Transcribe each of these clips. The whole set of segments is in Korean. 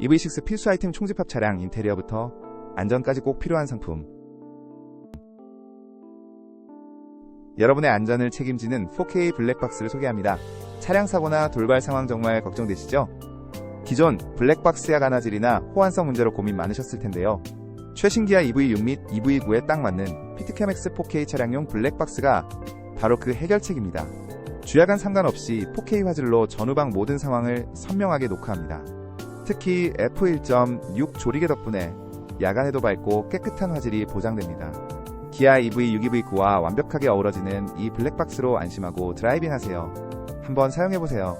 EV6 필수 아이템 총집합 차량 인테리어부터 안전까지 꼭 필요한 상품. 여러분의 안전을 책임지는 4K 블랙박스를 소개합니다. 차량 사고나 돌발 상황 정말 걱정되시죠? 기존 블랙박스야 가나질이나 호환성 문제로 고민 많으셨을 텐데요. 최신 기아 EV6 및 EV9에 딱 맞는 피트캠엑스 4K 차량용 블랙박스가 바로 그 해결책입니다. 주야간 상관없이 4K 화질로 전후방 모든 상황을 선명하게 녹화합니다. 특히 F1.6 조리개 덕분에 야간에도 밝고 깨끗한 화질이 보장됩니다. 기아 EV 6EV9와 완벽하게 어우러지는 이 블랙박스로 안심하고 드라이빙 하세요. 한번 사용해보세요.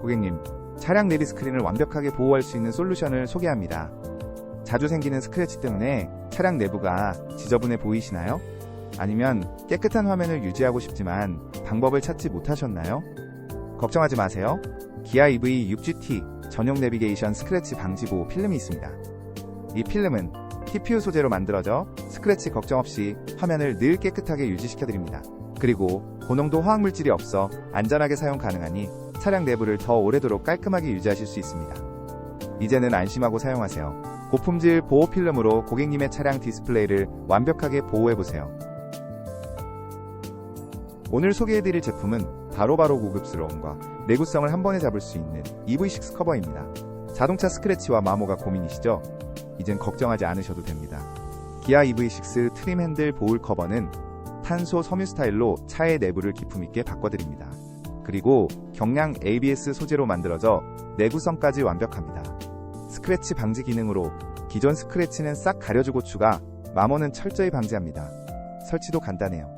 고객님, 차량 내비 스크린을 완벽하게 보호할 수 있는 솔루션을 소개합니다. 자주 생기는 스크래치 때문에 차량 내부가 지저분해 보이시나요? 아니면 깨끗한 화면을 유지하고 싶지만 방법을 찾지 못하셨나요? 걱정하지 마세요. 기아 EV 6GT 전용 내비게이션 스크래치 방지 보호 필름이 있습니다. 이 필름은 TPU 소재로 만들어져 스크래치 걱정 없이 화면을 늘 깨끗하게 유지시켜드립니다. 그리고 고농도 화학물질이 없어 안전하게 사용 가능하니 차량 내부를 더 오래도록 깔끔하게 유지하실 수 있습니다. 이제는 안심하고 사용하세요. 고품질 보호 필름으로 고객님의 차량 디스플레이를 완벽하게 보호해보세요. 오늘 소개해드릴 제품은 바로바로 고급스러움과 내구성을 한 번에 잡을 수 있는 EV6 커버입니다. 자동차 스크래치와 마모가 고민이시죠? 이젠 걱정하지 않으셔도 됩니다. 기아 EV6 트림 핸들 보울 커버는 탄소 섬유 스타일로 차의 내부를 기품 있게 바꿔드립니다. 그리고 경량 ABS 소재로 만들어져 내구성까지 완벽합니다. 스크래치 방지 기능으로 기존 스크래치는 싹 가려주고 추가, 마모는 철저히 방지합니다. 설치도 간단해요.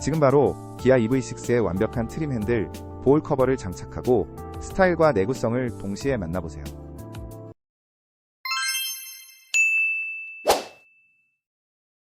지금 바로 기아 EV6의 완벽한 트림 핸들, 보울 커버를 장착하고 스타일과 내구성을 동시에 만나보세요.